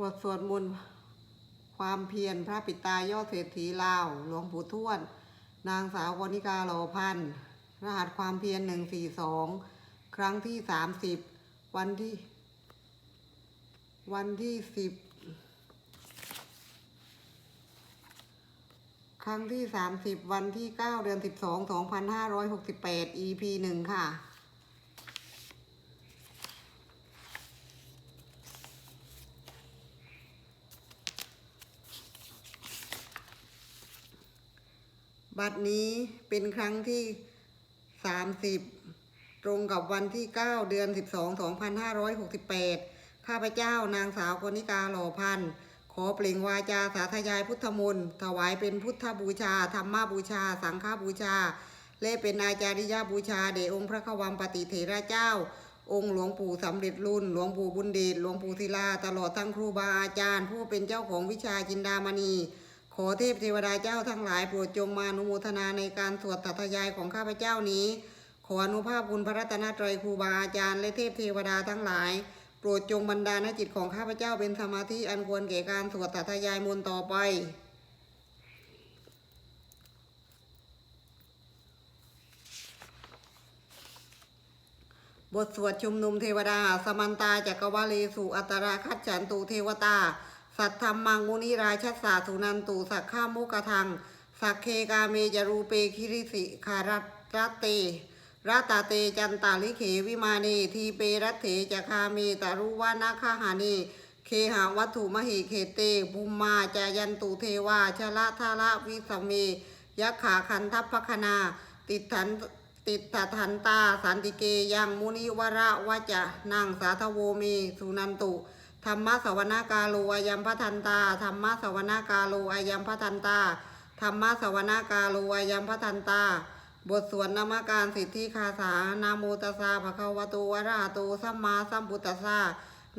บทสวดมนต์ความเพียรพระปิตายอดเศรษฐีลาว หลวงปู่ทวด นางสาวกนิกาโลพันธ์รหัสความเพียรหนึ่งสี่สองครั้งที่สามสิบวันที่ วันที่สิบครั้งที่สามสิบวันที่เก้าเดือนสิบสองสองพันห้าร้อยหกสิบแปด EP หนึ่งค่ะ บัดนี้เป็นครั้งที่ 30 ตรงกับวันที่ 9 เดือน 12 2568 ข้าพเจ้านางสาวกนิกาหล่อพันธ์ขอเปล่งวาจาสาธยายพุทธมนต์ถวายเป็นพุทธบูชา ธรรมบูชา สังฆบูชา และเป็นอาจาริยบูชาเดองค์พระขวัมปฏิเถระเจ้า องค์หลวงปู่สำเร็จรุ่น หลวงปู่บุญเดชหลวงปู่ศิลา ตลอดทั้งครูบาอาจารย์ ผู้เป็นเจ้าของวิชาจินดามณี ขอเทพเทวดาเจ้าทั้งหลายโปรดจงมาอนุโมทนาในการสวดตัทยายของข้าพเจ้านี้ ขออนุภาพคุณพระรัตนตรัยครูบาอาจารย์และเทพเทวดาทั้งหลาย โปรดจงบันดาลให้จิตของข้าพเจ้าเป็นสมาธิอันควรแก่การสวดตัทยายมนต์ต่อไปบทสวดชุมนุมเทวดา สมันตาจักรวาลีสุอัตราคัจฉันตุเทวตา สัทธรรมังมุนิราชัสาสุนันตุสักข้ามุกทัง สักเคกาเมจรูเปคิริสิคารัตรเตรัตาเตจันตาลิเขวิมานีทีเปรัตเถจคาเมตารุวานาคาหานีเคหาวัตถุมหิเขเตภูมมาจายันตุเทวาชละทาระวิสเมยักขาคันทัพพคนา ติดถันติดตทันตาสันติเกยังมุนิวระวะจะนางสาธโวมีสุนันตุ ธรรมะสวนากาโลอายัมพทันตาธรรมะสวนากาโลอายัมพทันตาธรรมะสวนากาโลอายัมพทันตา บทสวดนามการสิทธิคาสานาโมตัสสะภะคะวะโตอะระหะโตสัมมาสัมพุทธัสสะ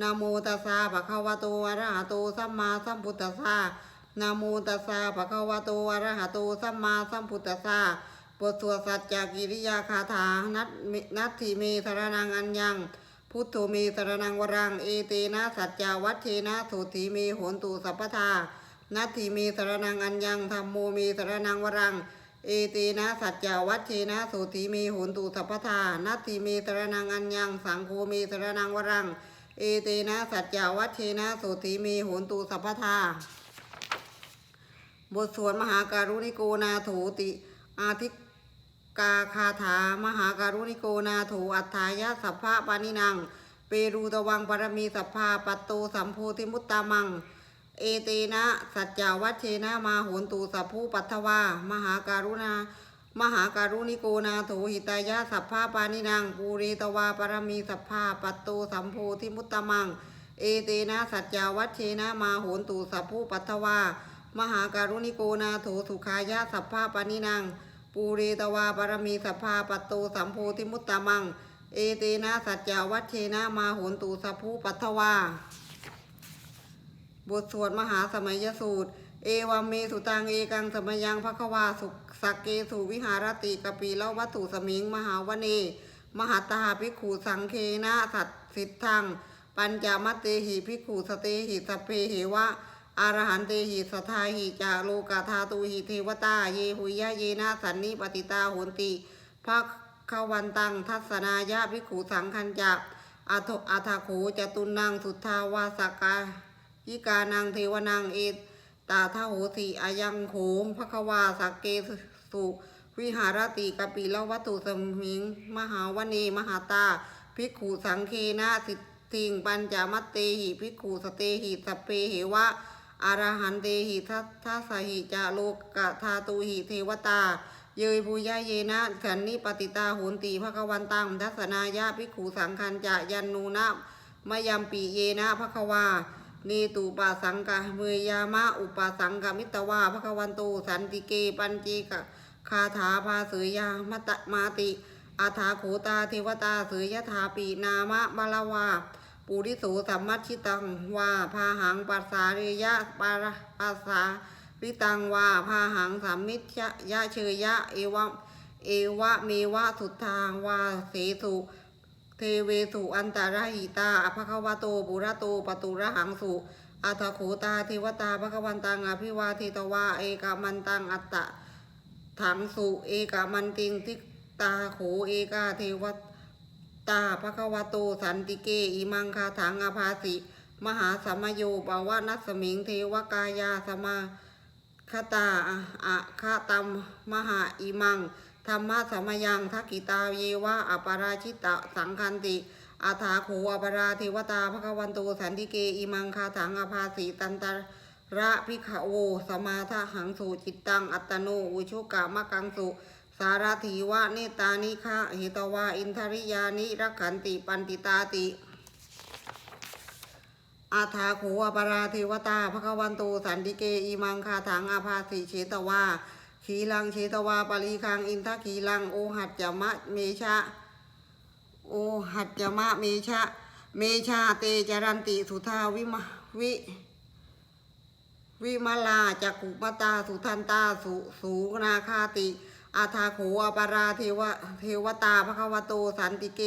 นาโมตัสสะภะคะวะโตอะระหะโตสัมมาสัมพุทธัสสะนาโมตัสสะภะคะวะโตอะระหะโตสัมมาสัมพุทธัสสะบทสวดสัจจกิริยาคาถานัตมินัตถิเมสรนังอัญญัง พุทโธเมสรนังวรัง เอเตนะสัจจาวัตเทนะโสถิเมโหนตุสัพพทานัตถิเมสรนังอัญญังธรรมโมเมสรนังวรัง เอเตนะสัจจาวัตเทนะโสถิเมโหนตุสัพพทานัตถิเมสรนังอัญญังสังโฆเมสรนังวรัง เอเตนะสัจจาวัตเทนะโสถิเมโหนตุสัพพทาบทสวดมหาการุณิโกนาโถติอาทิ กาคาถามหาการุณิโกนาโถอัฏฐายะสัพพะปานินัง เปรูตวังปรมีสัพพาปัตโตสัมโพธิมุตตามัง เอเตนะสัจจาวัชเชนะมาโหนตูสัพพุปัทวา มหาการุณามหาการุณิโกนาโถหิตายะสัพพะปานินังปูเรตวาปรมีสัพพาปัตโตสัมโพธิมุตตามัง เอเตนะสัจจาวัชเชนะมาโหนตูสัพพุปัทวา มหาการุณิโกนาโถสุขายะสัพพะปานินัง ปูเรตวาปรมีสัพพาปัตโตสัมโพธิมุตตามัง เอเตนะสัจจาวัชเชนะมาโหนตูสัพพุปัทวาบทสวดมหาสมัยสูตร เอวัมเมสุตังเอกังสมยังภควาสุสักเกสุวิหารติกปีเลวัตถุสมิงมหาวเน มหัตตาภิกขุสังเคนะสัตสิทธัง ปัญจมัตเตหิภิกขุสเตหิสเพเหวะ อารหันเตหิสทาหิจาโลกาธาตุหิเทวตาเยหุยะเยนะสันนิปติตาโหนติภาควันตังทัศนายะภิกขุสังคัญจะอัทอัทโขจตุนังสุทธาวาสกายิกานังเทวนังเอตาทาโหสีอายังโขงภควาสักเกสุวิหารติกปิลวัตถุสมิง มหาวเนมหาตาภิกขุสังเคนะสิทิงปัญจมัตเตหิภิกขุสเตหิสเพเหวะ อารหันเตหิทัทัสสหิจาโลกะธาตุหิเทวตา เยยภูยะเยนะสันนิปติตาโหนติภควันตังทัศนายะภิกขุสังคันจะยันนูนะมยัมปีเยนะภควาเนตุปาสังกะเมยยามะอุปาสังกมิตวาภควันตูสันติเกปัญจีกะคาถาภาเสยยามตะมาติ อาถาโขตาเทวตาเสยยถาปีนามะบาลวา ปุริโสสัมมัชิตังวาพาหังปัสสาเรยะปาระปัสสาริตังวาพาหังสัมมิชยะเชยยะเอวะเอวะเมวะสุทธาวาเสสุเทเวสุอันตรหิตาอภควโตปุระโตปตุระหังสุอัตโขตาเทวตาภควันตังอภิวาเทตวาเอกามันตังอัตตะถังสุเอกามันติงทิตาโขเอกาเทวต ตาภควโตสันติเกอิมังคาถังอภาสิ มหาสัมมโยปาวนัสมิงเทวกายาสมาคตาอะคาตัมมหาอิมังธรรมะสมยังทักกิตาเยวะอปาราชิตะสังคันติอาถาโขอปราเทวตาภควันโตสันติเกอิมังคาถังอภาสิตันตระพิขโวสมาทหังสุจิตตังอัตโนอุชุกามะกังสุ สารถีวะเนตานิคะเหตวาอินทริยานิรักขันติปันติตาติอาถาโขอปราเทวตาภควันโตสันติเกอีมังคาถังอาภาสิเชตวาขีลังเชตวาปรีคังอินทขีลังโอหัดจมะเมชะโอหัดจมะเมชะเมชาเตจรันติสุทาวิมะวิวิมาลาจักขุมตาสุทันตาสุสูนาคาติ อาทาโขอปาราเทวะเทวตาภควโตสันติเก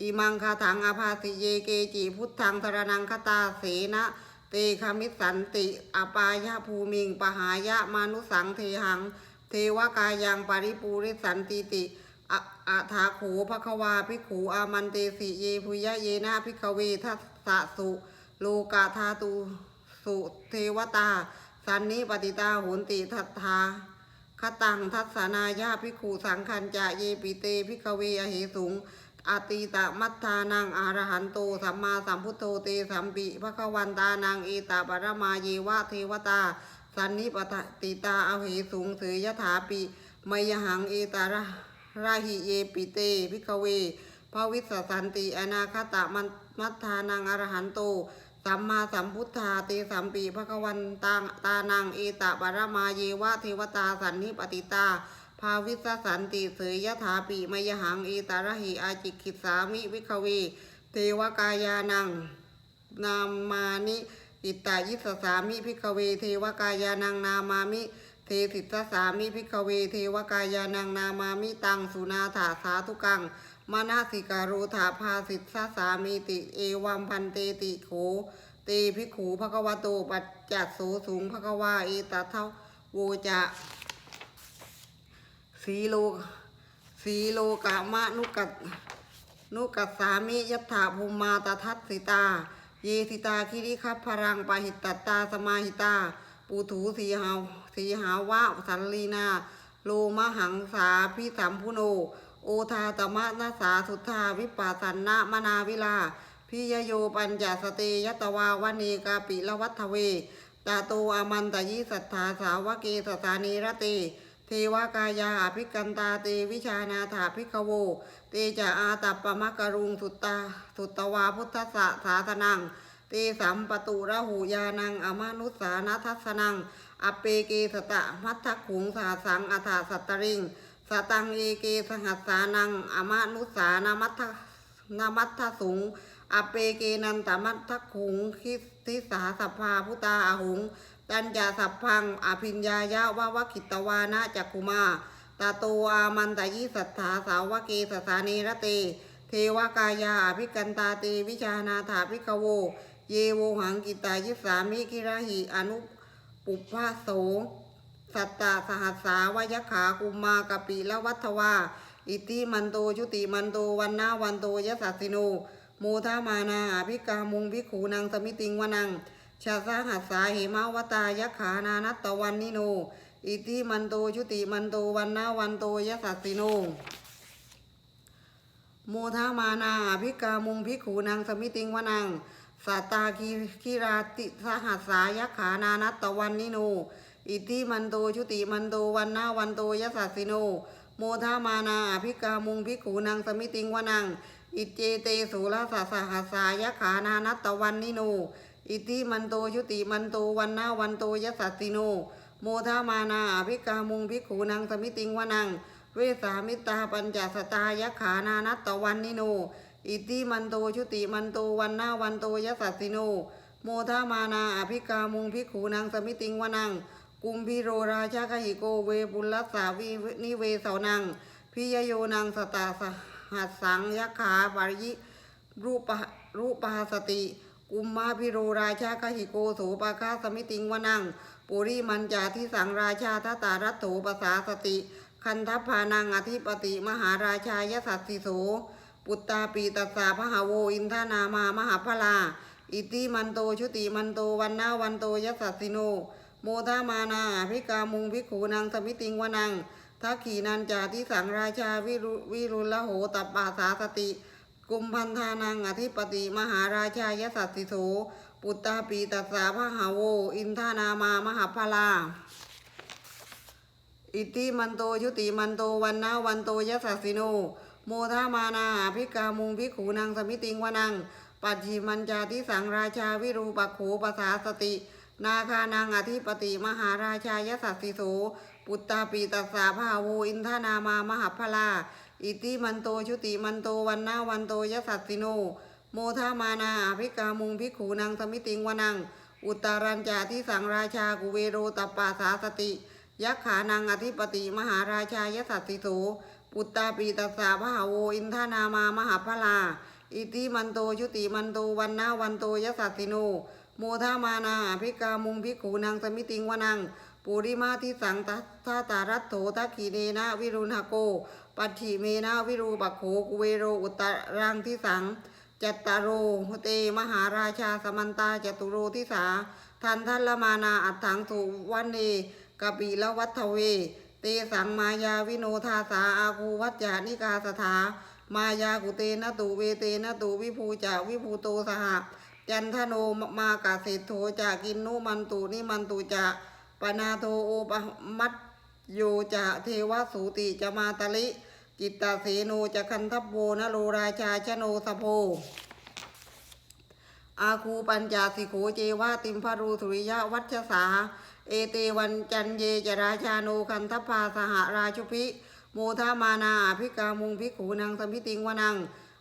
อิมังคาถังอาภาสิเยเกจิพุทธังสรนังคตาเสนะเตคามิสสันติอปายะภูมิงปหายะมานุสังเทหัง เทวกายังปริปูริสันติติอาถาโขภควาภิขูอามันเตสิเยพุยะเยนะภิกเวทัสสะสุโลกาธาตุสุเทวตา สันนิปติตาโหนติทัตถา คตังทัศนายาภิกขุสังคัญจะเยปิเตภิกเวอเหสุงอาติตะมัทธานังอารหันโตสัมมาสัมพุทโธเตสัมปิภควันตานังเอตาปรมาเยวะเทวตา สันนิปติตาอเหสุงเสยยถาปิมยหังเอตาระราหิเยปิเตภิกเวภวิสสันติอนาคตะมันมัทธานังอรหันโต สัมมาสัมพุทธาเตสัมปีภควันตังตานังเอตะปรมาเยวะเทวตาสันนิปติตา ภาวิสสันติเสยยถาปีมยหังเอตาระหิอาจิกิสามิวิคเวเทวกายานังนามานิอิตายิสสามิพิกเวเทวกายานังนามามิ เทสิตสามิพิกเวเทวกายานังนามามิตังสุนาถาสาธุกัง มานาสิการุถาภาสิทธาสามีติ เอวัมพันเตติโขเตภิกขูภควโตปัจจัดโสสูงภควาเอตเทาโวจะสีโลสีโลกามะนุกัตนุกัสสามิยัตถาภูมมาตทัสสิตา เยสิตาคิริคัพพรังปะหิตตตาสมาหิตา ปูถูสีหาวสีหาวะสันลีนา โลมหังสาพิสัมพุโน อทาตมะนาสาสุทธาวิปัสสันนะมนาวิลา พิยโยปัญจสเตยตวาวเนกาปิละวัฒเวตาโตอามันตยิสัทธาสาวเกสสานีรเตเทวกายาอภิกันตาเตวิชานาถาภิกขโว เตจะอาตัปปมะกรุงสุตตาสุตตวาพุทธสะสาสนัง เตสัมปตุระหูยานังอมานุสานัทสสนัง อเปเกสตะมัทธขุงสาสังอัฏฐสัตตริง สตังเอเกสหัสสานังอมานุสานามัทนามัทสุงอเปเกนันตมัทขุงคิทิสาสัพพาพุตาอาหุงตัญญาสัพพังอภิญญายะวะวะขิตวานะจักคุมาตาโตอามันตายิสัทธาสาวเกสสานีระเต เทวกายาอภิกันตาเตวิชานาถาภิกโว เยโวหังกิตายิสามิกิระหิอนุปุพพาโส สัตตาสหัสสาวยขากุมากปิละวัฏวาอิติมันโตชุติมันโตวันนาวันโตยสัสสิโนโมทามานาอภิกามุงภิกขูนังสมิติงวนังชาสาหัสสาเหมาวตายขานานัตตวันนิโน อิติมันโตชุติมันโตวันนาวันโตยสัสสิโนโมทามานาอภิกามุงภิกขูนางสมิติงวนังสัตตาคีคิราติสหัสสายขานานัตตวันนิโน อิติมันโตชุติมันโตวันนาวันโตยสัสสิโน โมทามานาอภิกามุงภิกขูนางสมิติงวนังอิเจเตสุรสัสหัสายขานานัตตวันนิโนอิติมันโตชุติมันโตวันนาวันโตยสัสสิโนโมทามานาอภิกามุงภิกขูนางสมิติงวนังเวสามิตาปัญจสตายขานานัตตวันนิโนอิติมันโตชุติมันโตวันนาวันโตยสัสสิโนโมทามานาอภิกามุงภิกขูนางสมิติงวนัง กุมพิโรราชากหิโกเวบุลลัสาวินิเวสานัง พิยโยนังสตาสหัสสังยขาปาริยรูปรูปหสติ กุมมาพิโรราชาคหิโกโสปาคาสมิติงวนังปุริมันจาทิสังราชาทตารัตโถปสาสติ คันทพานังอธิปติมหาราชายสัสสิโสปุตตาปีตัสสาพหาโวอินทานามามหาพลา อิติมันโตชุติมันโตวันนาวันโตยสัสสิโน โมทามานาอภิกามุงภิกขูนางสมิติงวนังทักขีนันจาทิสังราชาวิรุวิรุลโหตัปปาสาสติ กุมพันธานังอธิปติมหาราชายสัสสิโสปุตตาปีตัสสาพหาโว อินทานามามหาพลาอิติมันโตชุติมันโตวันนาวันโตยสัสสิโน โมทามานาอภิกามุงภิกขูนางสมิติงวนัง ปัจฉิมันจาทิสังราชาวิรูปักโขปสาสติ นาคานังอธิปติมหาราชายสัสสิโสปุตตาปีตัสสาภาโวอินทนามามหาพลา อิติมันโตชุติมันโตวันนาวันโตยสัสสิโน โมทามานาอภิกามุงภิกขูนางสมิติงวนัง อุตารัญจาทิสังราชากุเวโรตปปาสาสติยักขานังอธิปติมหาราชายสัสสิโสปุตตาปีตัสสาภาโวอินทนามามหาพลา อิติมันโตชุติมันโตวันนาวันโตยสัสสิโน โมทามานาอภิกามุงภิกขูนางสมิติงวนังปุริมาทิสังทัทาตารัตโถทักขีเนนะวิรุณหโก ปัตถิเมนะวิรูปักโขกุเวโรอุตรังทิสังจัตตารโรเตมหาราชาสมันตาจตุโรทิสาทันทัลมานาอัตถังสุวันเนกปิละวัฒเว เตสังมายาวิโนทาสาอาคูวัจจานิกาสถามายากุเตนะตุเวเตนะตุวิภูจาวิภูโตสห จันทโนมากาเศรษโทจะกินนุมันตุนิมันตุจะปนาโทโอปมัตโยจะเทวสูติจะมาตลิจิตตาเสโนจะคันทัพโบนโรราชาชโนสโพอาคูปัญจาสิโขเจวาติมพารูสุริยะวัชสา เอเตวันจันเยจราชาโนคันทพาสหราชุพิโมทามานาอภิกามุงพิกขูนางสมิติงวนัง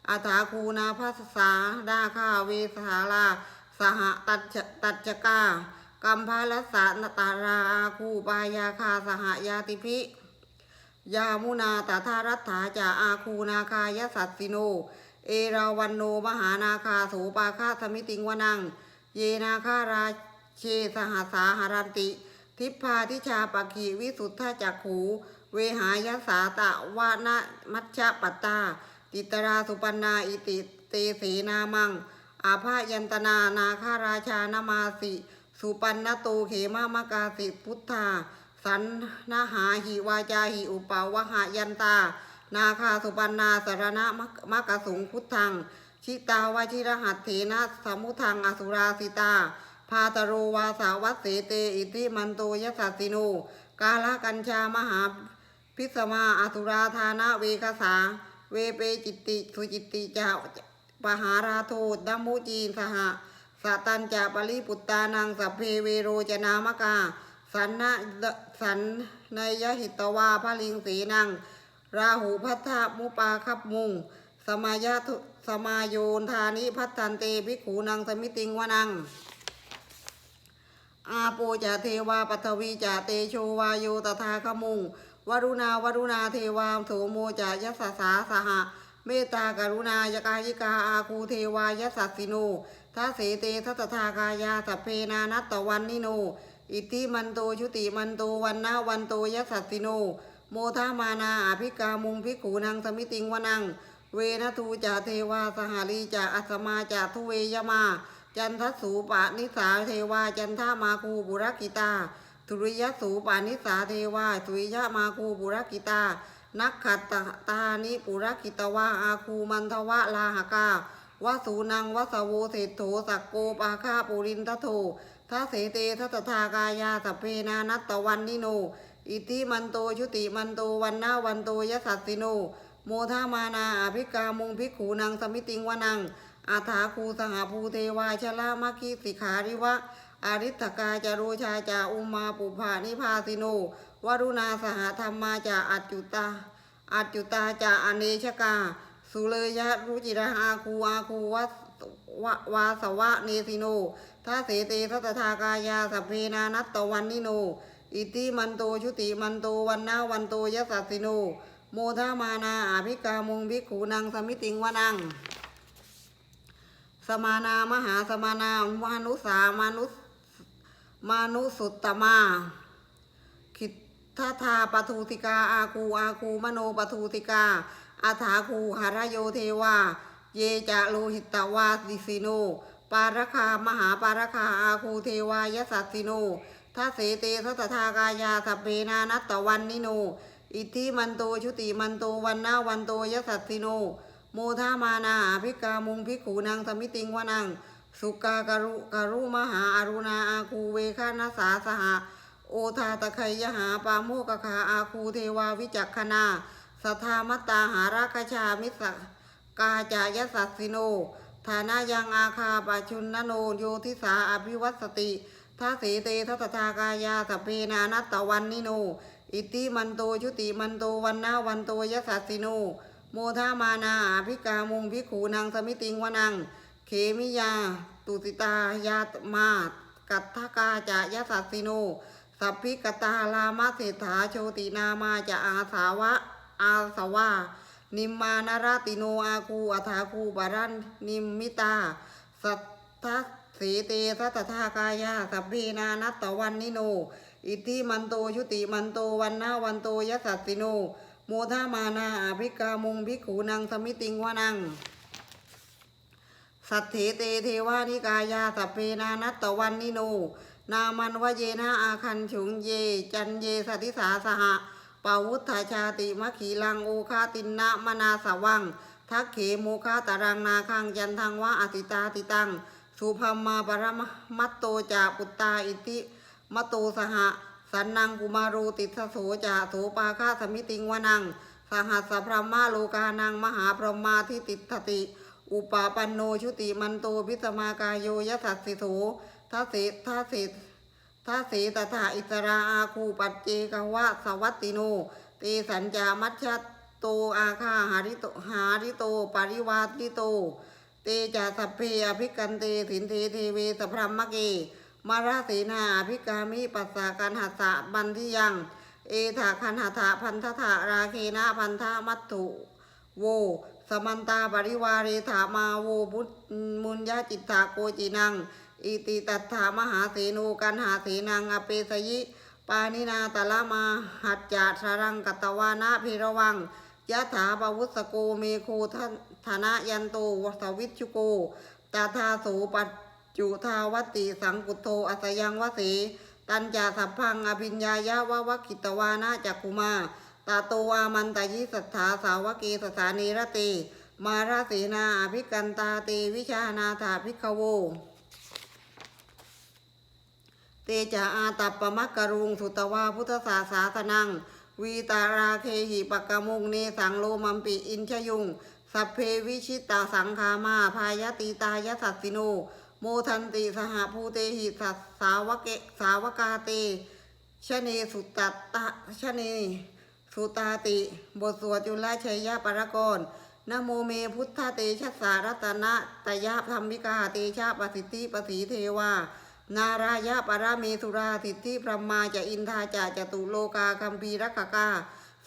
อาถาคูนาภัสสาดาคาเวสหาลาสหตัจจตัจจกากัมพาลสานตาราอาคูปายาคาสหยาติพิยามุนาตถารัตถาจาอาคูนาคายสัสสิโน เอราวันโนมหานาคาโสปาคาสมิติงวนัง เยนาคาราเชสหสาหารันติ ทิพพาทิชาปกีวิสุทธจักขู เวหายสาตะวานะมัชฌปัตตา ติตราสุปันนาอิติเตเสนามัง อาภายันตนานาคาราชานามาสิ สุปันนโตเขมามกาสิพุทธา สันนาหาหิวาจาหิอุปาวหายันตา นาคาสุปันนาสารณะมะกะสุงพุทธังชิตาวชิรหัตเถนะสมุทังอสุราสิตา พาตโรวาสาวัสเสเตอิติมันโตยสัสสิโน กาลกัญชามหาพิสมาอสุราธานะเวกสา เวเปจิตติสุจิตติจาปหาราโทดัมมุจีนสหสัตันจะปริปุตตานังสัพเพเวโรจนามกา สันนะสันนยหิตวาพลิงสีนัง ราหูพัทธมุปาคับมุง สมายาสมายโยนธานิพัฒนเตภิกขูนังสมิติงวนัง อาโปจะเทวาปัทวีจะเตโชวาโยตถาคมุง วรุณาวรุณาเทวาโสโมจะยัสสาสหะเมตตากรุณายกายิกาอาคูเทวายัสสสิโนทัเสเตทัตถากายาสัพเพนานัตตวันนิโน อิติมันโตชุติมันโตวันนาวันโตยัสสิโน โมทามานาอภิกามุงภิกขูนังสมิติงวนัง เวนทูจะเทวาสหารีจะอัสมาจะทุเวยมา จันทสูปานิสาเทวาจันทามาคูบุรกิตา ทุริยสูปานิสาเทวาสุริยมาคูบุรกิตา นักขัตตานิปุรกิตวาอาคูมันทวะลาหกาวสูนังวสโวเศรษโถสักโกปาคาปุรินทโททัเสเตทัตถากายาสเพนานัตตวันนิโน อิติมันโตชุติมันโตวันนาวันโตยสัสสิโน โมทามานาอภิกามุงภิกขูนังสมิติงวนัง อาถาคูสหภูเทวาชลามัคคิสิขาริวะ อาริตกาจารุชาจาอุมาปุภานิพาสิโน วรุณาสหธรรมาจาอัจจุตาอัจจุตาจาอเนชกา สุเลยะรุจิระอาคูอาคูวัสวะวาสวะเนสิโนทัสเสเตทัตถากายาสัพเพนานัตตวันนิโน อิติมันโตชุติมันโตวันนาวันโตยสัสสิโน โมทามานาอาภิกามุงภิกขูนังสมิติงวนัง สมานามหาสมานามานุสามานุส มานุสุตตมาคิทาทาปทูติกาอาคูอาคูมโนปทูติกาอาถาคูหารโยเทวา เยจะโลหิตวาสิสิโน ปารคามหาปารคาอาคูเทวายสัสสิโนทัเสเตทัตถากายาสัพเพนานัตตวันนิโน อิทธิมันโตชุติมันโตวันนาวันโตยสัสสิโน โมทามานาภิกามุงภิกขูนางสมิติงวนัง สุกากรุกรุมหาอารุณาอาคูเวคานาสาสหะโอทาตะไคยหาปาโมกขาอาคูเทวาวิจักขณาสัทธามตาหาราคชามิสกาจายสัสสิโน ฐานายังอาคาปชุนนโนโยทิสาอภิวัตสติทัสเสเตทัตถากายาสเพนานัตตวันนิโน อิติมันโตชุติมันโตวันนาวันโตยสัสสิโน โมทามานาอภิกามุงภิขูนางสมิติงวนัง เขมิยา ตุติตายาตมา กัตถกาจายสัสสิโน สัพพิกตาลามาเศรษฐาโชตินามาจะอาสาวะ อาสวานิมมานารติโนอาคูอัฐาคูบารันนิมมิตา สัทธสีเตทัตถากายาสัพเพนานัตตวันนิโน อิทธิมันโตชุติมันโตวันนาวันโตยสัสสิโน โมทามานาอภิกามุงภิกขูนางสมิติงวานัง สัทเถเตเทวานิกายาสัพเพนานัตตวันนิโน นามันวเยนะอาคันฉุงเย จันเยสติสาสหะปาวุฒาชาติมะขีลังโอคาตินนะมนาสวัง ทักเขโมคาตารังนาคังยันทังวะอติตาติตัง สุพัมมาปรมมัตโตจาปุตตาอิติมตโตสหะ สันนังกุมารูติสโสจาโสปาคาสมิติงวนัง สหัสสะพรหมาโลกานังมหาพรหมาทิติทติ อุปาปันโนชุติมันโตพิสมากายโยยสัสสิโสทัสเสทัสเสทัสเสตถาอิสราอาคูปัจเจกวะสวัตติโนเตสัญจามัชชตโตอาคาหาริโตหาริโตปริวาติโต เตจาสัพเพอภิกันเตสินเทเทเวสพรหมเกมาราเสนาภิกามิปัสสากันหัสสะบันทิยัง เอถาคันหถาพันธถาราเคนะพันธมัตถุ โว สมันตาปริวาเรถามาโวบุตมุญญาจิตตาโกจินัง อิติตัตถามหาเสนูกันหาเสนังอเปสยิ ปานินาตะละมาหัจจาสรังกัตวานะพิระวังยะถาปวุสโกเมโคทธนะยันโตวสวิชุโกตาทาโสปัจจุทาวติสังกุโทอัสยังวสีตันจาสัพพังอภิญญายาวะวะกิตวานะจักคุมา ตาโตวามันตายิสัทธาสาวเกสสานีรติ มาราเสนาอภิกันตาเตวิชานาถาภิกขโวเตจาอาตัปปมักกรุงสุตวาพุทธศาสาสนัง วีตาราเคหิปกกมุงเนสังโลมัมปิอินชยุง สัพเพวิชิตาสังคามาพายติตายสัสสิโน โมทันติสหภูเตหิสัสสาวเกสาวกาเตชเนสุตตตะชเน สุตาติ บทสวดจุลชัยยะปรกรนโมเมพุทธเตชะสารัตนะตยะธรรมิกาเตชะปสิทธิปสีเทวานารายะปราเมสุราสิทธิพรหมาจะอินทาจะจตุโลกาคัมภีรักกา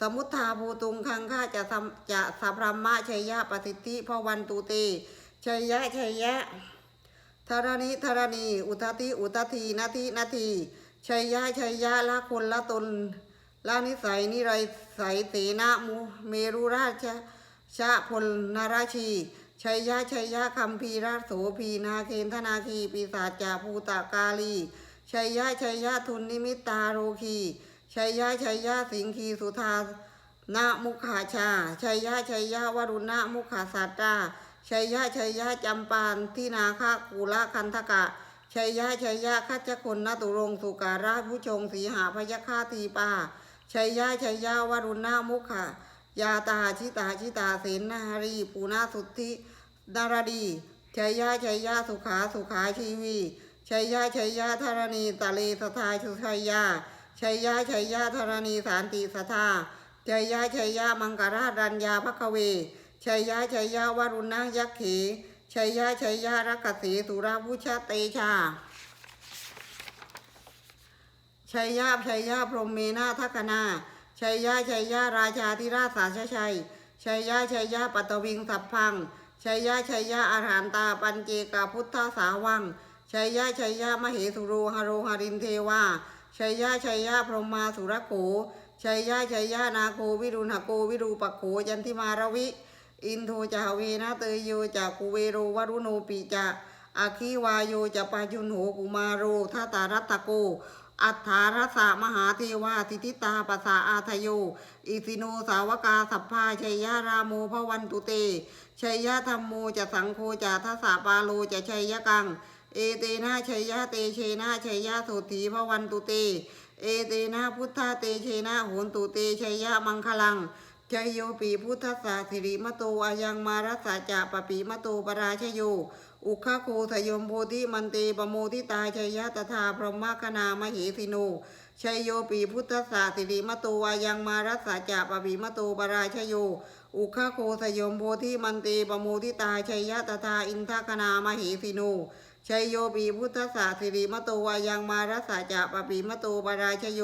สมุทธาภูตุงคังฆาจะสัมจะสัพรหมะชัยยะปสิทธิพวันตุเตชัยยะชัยยะธรณีธรณี อุทติอุททีนาทีนาทีชัยยะชัยยะละคนละตน ละนิสัยนิไรใสยเสนามุเมรุราชชะพลนาราชีชัยยะชัยยะคัมภีราโสพีนาเคนธนาคีปีศาจจาภูตากาลีชัยยะชัยยะทุนนิมิตาโรคีชัยยะชัยยะสิงคีสุธานามุขาชาชัยยะชัยยะวรุณะมุขาสัตตาชัยยะชัยยะจำปานที่นาคากุละคันธกะชัยยะชัยยะคัจจคนนตุรงสุการาผู้ชงสีหาพยาคาทีปา ชัยยะชัยยะวรุณะมุขายาตาชิตาชิตาเสนนารี ปูนาสุทธินารดีชัยยะชัยยะสุขาสุขาชีวีชัยยะชัยยะธรณีตะเลสทาชุชัยยะชัยยะชัยยะธรณีสานติสทาชัยยะชัยยะมังกราชรัญญาภคเวชัยยะชัยยะวรุณะยักเขชัยยะชัยยะรักษีสุราพุชเตชา ชัยยะชัยยะพรหมเมนาทักนาชัยยะชัยยะราชาธิราชสาชชัยชัยยะชัยยะปัตวิงสัพพังชัยยะชัยยะอาหารตาปัญเจกาพุทธสาวังชัยยะชัยยะมเหสุโรหโรหรินเทวาชัยยะชัยยะพรหมาสุรโขชัยยะชัยยะนาโควิรุณโกวิรูปโขยันทิมารวิ อินโทจาเวนะเตยโยจากกุเวโรวรุโนปิจาอาคีวายโยจะปายุนโหกุมาโรทัตตารัตโก อัฏฐารสะมหาเทวาทิติตาปสาอาทโย อิสิโนสาวกาสัพพาชัยยะราโมภวันตุเตชัยยะธรรมโมจะสังโฆจะทัสสะปาโลจะชัยยะกัง เอเตนะชัยยะเตเชนะชัยยะสุถีภวันตุเต เอเตนะพุทธาเตเชนะโหนตุเตชัยยะมังคลังชัยโยปีพุทธสาสิริมโตอายังมารัสสะจะปปีมโตปราชโย อุคโคทยมโพธิมันเตปโมทิตาชัยยะตถาพรหมคณามเหสิโนชัยโยปีพุทธสาสิริมโตอายังมารัสสะจะปปีมโตปราชโย อุคโคทยมโพธิมันเตปโมทิตาชัยยะตถาอินทคณามเหสิโนชัยโยปีพุทธสาสิริมโตอายังมารัสสะจะปปีมโตปราชโย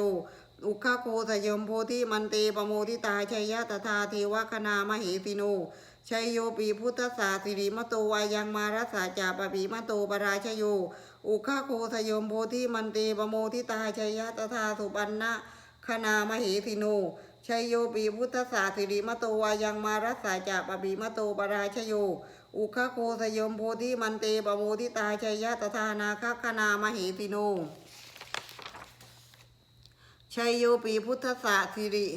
อุคโคสยมโพธิมันเตปโมทิตาชัยยะตถาเทวคณามเหสิโน ชัยโยปีพุทธศาสิริมโตวายังมารัสสาจาปปีมโตปราชโย อุคโคสยมโพธิมันเตปโมทิตาชัยยะตถาสุปันนะคณามเหสิโนชัยโยปีพุทธศาสิริมโตวายังมารัสสาจาปปีมโตปราชโย อุคโคสยมโพธิมันเตปโมทิตาชัยยะตถานาคคณามเหสิโนชัยโยปีพุทธศาสิริ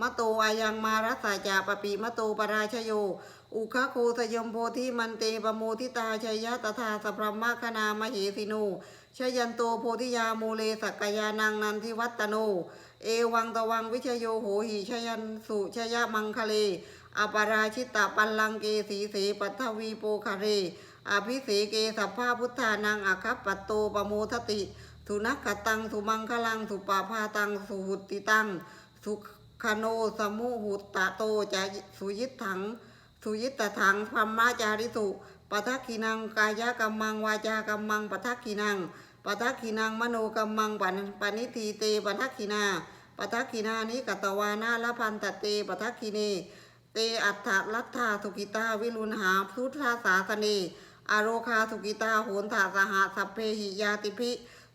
มโตอายังมารัสาจาปปีมโตปราชโย อุคะโคสยมโพธิมันเตปโมทิตาชัยยะตถาสพรหมคณามเหสิโนชยันโตโพธิยาโมเลสักกยานังนันทิวัตโน เอวังตวังวิชโยโหหิชยันสุชยมังคะเลอปราชิตะปัลลังเกสีเสปัทวีโปคะเร อภิเสเกสัพพาพุทธานังอคัปปัตโตปโมทติ สุนักตังสุมังคลังสุปาพาตังสุหุติตังสุ ขโนสมุหุตตะโตจะสุยิตถัง สุยิตตถังพรหมาจาริสุปัทักขินังกายกรรมังวาจากรรมังปัทักขินังปัทักขินังมโนกรรมังปันปณิทีเตปัทักขินาปัทักขินานิกตวานาละพันตเตปทักขิเนเตอัฏฐลัทธาสุกิตาวิรุณหาพุทธาสาสเนอโรคาสุกิตาโหนถาสหสัพเพหิยาติพิ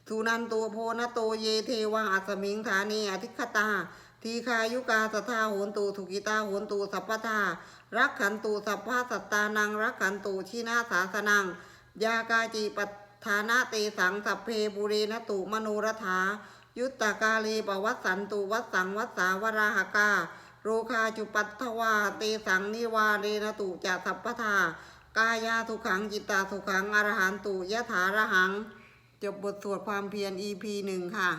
สุนันโตโพนโตเยเทวังอัสมิงฐานีอธิคตา ทีคายุกาสทาโหนตูสุกิตาโหนตูสัพพทารักขันตูสัพพสัตตานังรักขันตูชินาสาสนังยากาจีปัฐานะเตสังสัพเพบุเรนตุมโนรถายุตตากาลีปวัสสันตุวัสสังวัสสาวราหกาโรคาจุปัตถวาเตสังนิวาเรนตุจะสัพพทากายาทุขังจิตตาทุขังอรหันตุยะถารหัง จบบทสวดความเพียร EP หนึ่งค่ะ